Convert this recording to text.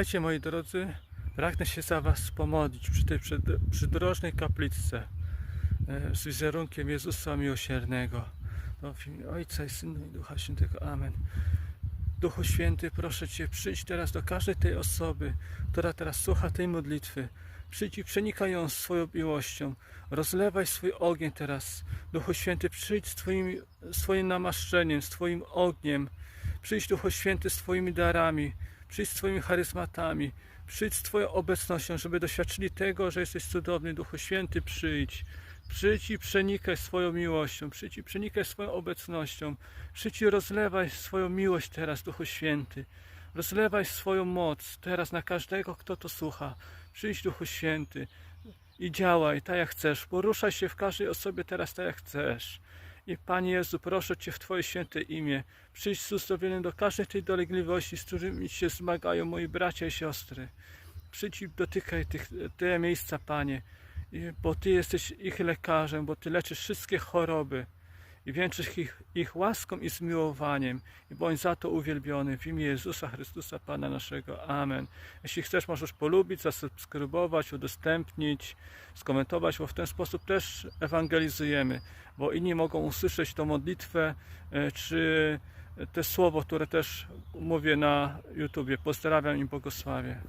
Słuchajcie moi drodzy, pragnę się za Was pomodlić przy tej przyd- przydrożnej kapliczce e, z wizerunkiem Jezusa Miłosiernego. No, w imię Ojca i Syna i Ducha Świętego. Amen. Duchu Święty, proszę Cię, przyjdź teraz do każdej tej osoby, która teraz słucha tej modlitwy. Przyjdź i przenikaj ją swoją miłością. Rozlewaj swój ogień teraz. Duchu Święty, przyjdź z twoim, swoim namaszczeniem, z Twoim ogniem. Przyjdź Duchu Święty z Twoimi darami. Przyjdź z Twoimi charyzmatami. Przyjdź z Twoją obecnością, żeby doświadczyli tego, że jesteś cudowny. Duchu Święty, przyjdź. Przyjdź i przenikaj swoją miłością. Przyjdź i przenikaj swoją obecnością. Przyjdź i rozlewaj swoją miłość teraz, Duchu Święty. Rozlewaj swoją moc teraz na każdego, kto to słucha. Przyjdź, Duchu Święty, i działaj tak jak chcesz. Poruszaj się w każdej osobie teraz tak jak chcesz. I Panie Jezu, proszę Cię w Twoje święte imię, przyjdź z uzdrowieniem do każdej tej dolegliwości, z którymi się zmagają moi bracia i siostry. Przyjdź i dotykaj tych, te miejsca, Panie, bo Ty jesteś ich lekarzem, bo Ty leczysz wszystkie choroby i wieńczysz ich, ich łaską i zmiłowaniem. I bądź za to uwielbiony w imię Jezusa Chrystusa, Pana naszego. Amen. Jeśli chcesz, możesz polubić, zasubskrybować, udostępnić, skomentować, bo w ten sposób też ewangelizujemy, bo inni mogą usłyszeć tą modlitwę, e, czy te słowo, które też mówię na YouTubie. Pozdrawiam i błogosławię.